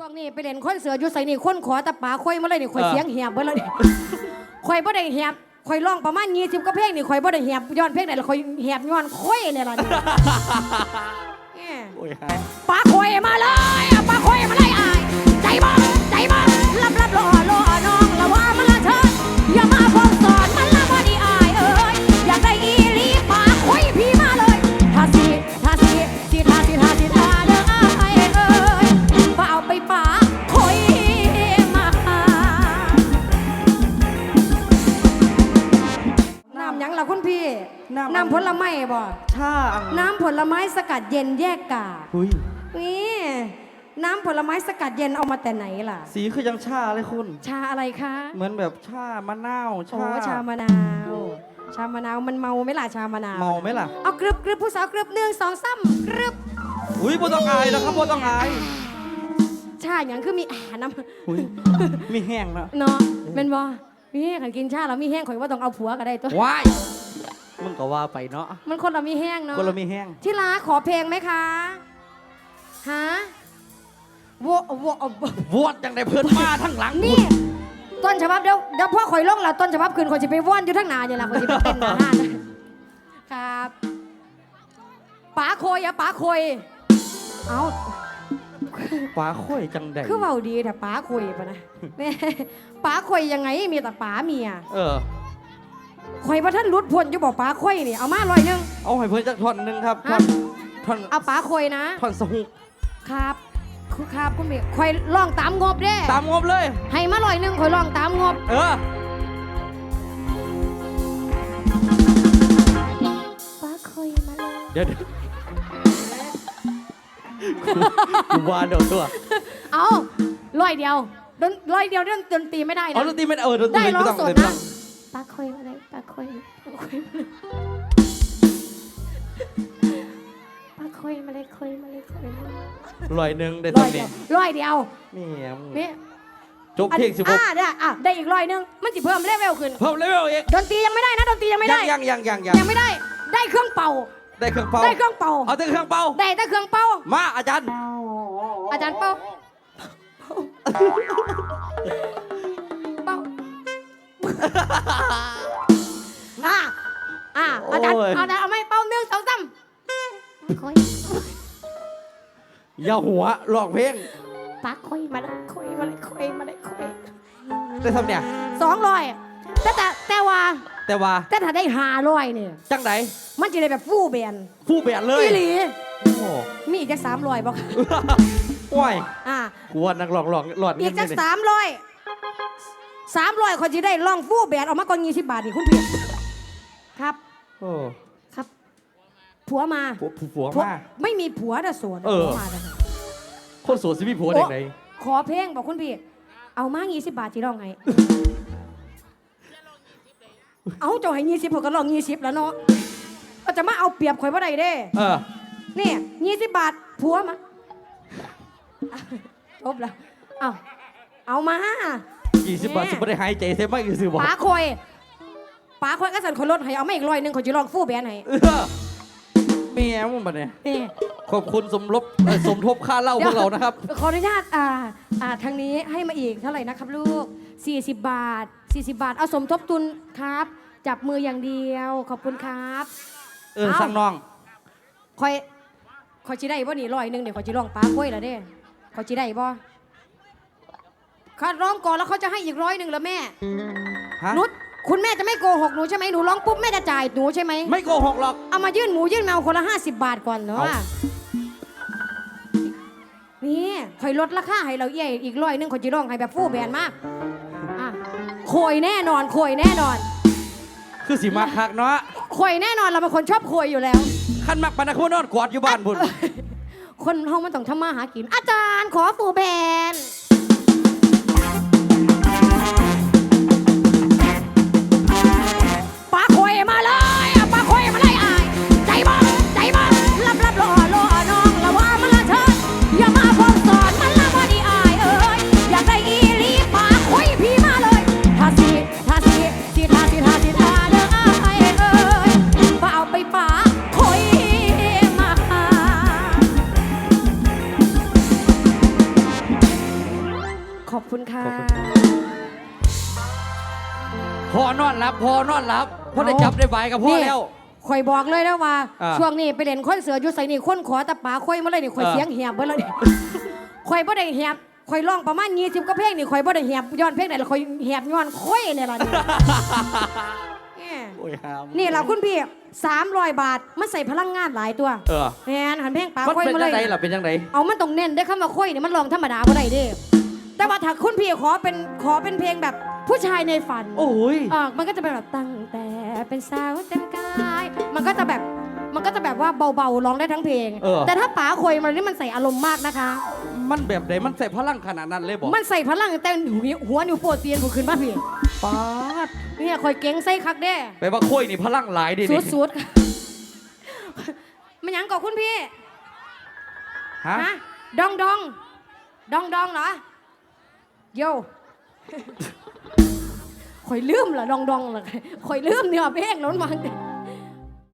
ช่วงนี้ไปเล่นคอนเสิร์ตอยู่ใส่นี่คนขอตะปาข่อยมาเลยนี่ข่อยเออเสียงแหบเบิดแล้วนี่ข่อยบ่ได้แหบข่อยร้องประมาณ20กว่าเพลงนี่ข่อยบ่ได้แหบย้อนเพลงไหนแล้วข่อยแหบย้อนข่อยเนี่ยล่ะนี่แหม่โอ้ยปาข่อยมาเลยอะปาข่อย น้ำ น้ำผลไม้บ่ชาอังน้ำผลไม้สกัดเย็นแยกกากหุยนี่น้ำผลไม้สกัดเย็นเอามาแต่ไหนล่ะ สีคือยังชาเลยคุณ ชาอะไรคะเหมือนแบบชามะนาวโอ้ชาชามะนาว ชามะนาวมันเมาไหมล่ะชามะนาว เมาไหมล่ะ เอากรึบกรึบผู้สาวกรึบหนึ่งสองสามกรึบอุ้ยบ่ต้องอายนะครับบ่ต้องอายชาอย่างคือมีแอาน้หุยมีแห้งนะำเนาะเป็นบ่มีแห้งขันกินชาแล้วมีแห้งข่อยว่าต้องเอาผัวก็ได้ตัว ว้าย มึงก็ว่าไปเนาะมันคนเรามีแห้งเนาะคนเรามีแห้งที่รักขอเพลงไหมคะฮะวอวอวอดจังได้เพิ่นมาทั้งหลังนี่ ต้นฉบับเดี๋ยวเดี๋ยวพ่อข่อยลงแล้วต้นฉบับคืนข่อยจะไปว่อนอยู่ทั้งหนาเนี่ยล่ะข่อยจะไปเต้นหนาห้านครับป๋าโคยอะป๋าโคยเอาปลาค่อยจังได้คือเบาดีแต่ป๋าโคยปะนะแม่ป๋าโคยยังไงมีแต่ป๋าเมียเออ ข่อยว่าท่านรุดพ้นจะบอกป๋าโคยนี่เอามาลอยหนึง เอาให้เพิ่นจักท่อนหนึงครับฮะท่อนท่อนเอาป๋าโคยนะ ท่อนสหุกครับคือครับคุณเมียข่อยลองตามงบเด้ตามงบเลย ให้มาลอยหนึงข่อยลองตามงบ เออป๋าโคยมาเลยเดี๋ยวเดี๋ยวกูว่าเดี๋ยวตัวเอาร้อยเดียวดนร้อยเดียวเรื่องดนตรีไม่ได้เอานะดนตรีไม่เออดนตรีได้ร้องไม่ต้องสดไม่นะต้องปลาคอยมาเลยปลา คอยปลาคอยมาเลยปลาคอยมาเลยคอยมาเลยคอยมาเลยร้อยหนึ่งได้ร้ตออยนเดีนี้ยวร้อยเดียวนี่นี่จบเพลงสิบหกอ่าได้อะได้อีกร้อยหนึงมันจะเพิ่มเลเวลขึ้นเพิ่มเลเวลอีกดนตรียังไม่ได้นะดนตรียังไม่ได้ ยังยังยังยังยังไม่ได้ได้เครื่องเป่า ได้เครื่องเป่าได้เครื่องเป่า เอาแต่เครื่องเป่าได้แต่เครื่องเป่า มาอาจารย์อาจารย์เป่า เป่าอะ อะอาจารย์อาจารย์เอาไหมเป่าหนึ่งสองสามคอยอย่าหัวหลอกเพลงปักคอยมาเลยคอยมาเลยคอยมาเลยคอยได้ทำเนี่ยสองร้อยแต่แต่แต่ว่า แต่ว่าแต่ถ้าได้ห้าร้อยเนี่ยจังไหนมันจะได้แบบฟู่แบนผู้แบนเลยอีหลีโอ้โหมีอีกจักสามร้อยบอกโอ้ยอะกูว่านักหลอกหลอกหลอดอีกจักเงินสามร้อยสามร้อยคนจะได้ลองฟู่แบนออกมาก่อนยี่สิบบาทนี่คุณเพียรครับ โอ้ครับ ผัวมาผัวผัวผัวผัวมา ไม่มีผัวแต่โสดเออ ผัวมาแต่คนโสดสิมีผัวเด็กไหนขอเพลงบอกคุณพี่ เอามายี่สิบบาทที่ร้องไง เอาเจ้าให้ยี่สิบผมก็ลองยี่สิบแล้วเนาะก็จะมาเอาเปรียบข่อยว่าใดเด้ เออนี่ยี่สิบบาทผัวมาจบแล้วเอาเอามากี่สิบบาทสิบ่ได้หายใจเท่มากกี่สิบบาป๋าทคอย ป๋าคอยก็สั่นคนรถให้เอามาอีกร้อยหนึ่งเขาจะลองฟู่แบนให้เออเมียมึงบัดเนี่ยนี่ ขอบคุณสมรบเอ่อสมทบค่าเหล้าพวกเรานะครับ ขออนุญาตอ่าอ่าทางนี้ให้มาอีกเท่าไหร่นะครับลูก 40 บาท 40 บาท เอาสมทบทุนครับ จับมืออย่างเดียว ขอบคุณครับเออเอ้าสั่งน้อง คอยคอยจีได้บ่นี่ร้อยหนึ่งเดี๋ยวคอยจีร้องป้าค้อยแล้วเด้คอยจีได้บ่เขาร้องก่อนแล้วเขาจะให้อีกร้อยหนึ่งแล้วแม่ฮะ นุช คุณแม่จะไม่โกหกหนูใช่ไหมหนูร้องปุ๊บแม่จะจ่ายหนูใช่ไหมไม่โกหกหรอก เอามายื่นหมูยื่นแมวคนละห้าสิบบาทก่อนเนาะเอาว่านี่คอยลดราคาให้เราเอี่ยอีกร้อยหนึงคอยจีร้องให้แบบฟู่แบนมากอะโคยแน่นอนโคยแน่นอนคือสีมาคักเนาะโคยแน่นอนเราเป็นคนชอบโคยอยู่แล้วขั้นมักปานนักขนอนกอดอยู่บ้านบุญคนเฮามันต้องทำมาหากิน อาจารย์ขอฟูแบน อบคุณค่ะ ขอบคุณพอนอนรับพอนอนรับพอได้จับได้ใบกับพ่อแล้ว ข่อยบอกเลยนะว่า อ่าช่วงนี้ไปเล่นคอนเสิร์ตอยู่ใส่นี่คนขอตะปาข่อยมาเลยนี่ข่อยอ่า เสียงเหียบเบิดแล้วนี่ข่อยบ่ได้เหียบข่อยร้องประมาณ20กว่าเพลงนี่ข่อยบ่ได้เหียบย้อนเพลงไหนแล้วข่อยเหียบย้อนข่อยนี่ล่ะนี่ แหมโอ้ยหามนี่ล่ะคุณพี่300 บาทมันใส่พลังงานหลายตัวเออแม่นหันเพลงปามันข่อยเป็นมาเลยังยไงล่ะเป็นยังไงเอามันต้องเน้นได้คำว่าข่อยนี่มันร้องธรรมดาบ่ได้เด้แต่ ว่าถ้าคุณพี่ขอเป็นขอเป็นเพลงแบบผู้ชายในฝันโอ้ยเออมันก็จะเป็นแบบตั้งแต่เป็นสาวเต็มกาย มันก็จะแบบมันก็จะแบบว่าเบาๆร้องได้ทั้งเพลง เออ แต่ถ้าป๋าคอยมันนี่มันใส่อารมณ์มากนะคะ มันแบบไหนมันใส่พลังขนาดนั้นเลยบอกมันใส่พลังแต่หัวหัวนิ้วโปรตีนผมขึ้นมาพี่ป๊าดเนี่ยคอยเก่งใส่คักแด้แปลว่าโค้ยนี่พลังหลายดิสุนี่ดสุดๆค่ะมันหยังก่อคุณพี่ฮะฮะดองดองดองดองเหรอ โย่ข่อยลืมเหรอดองดองเหรอคอยลืมเนื้อเพลงแล้วมันมา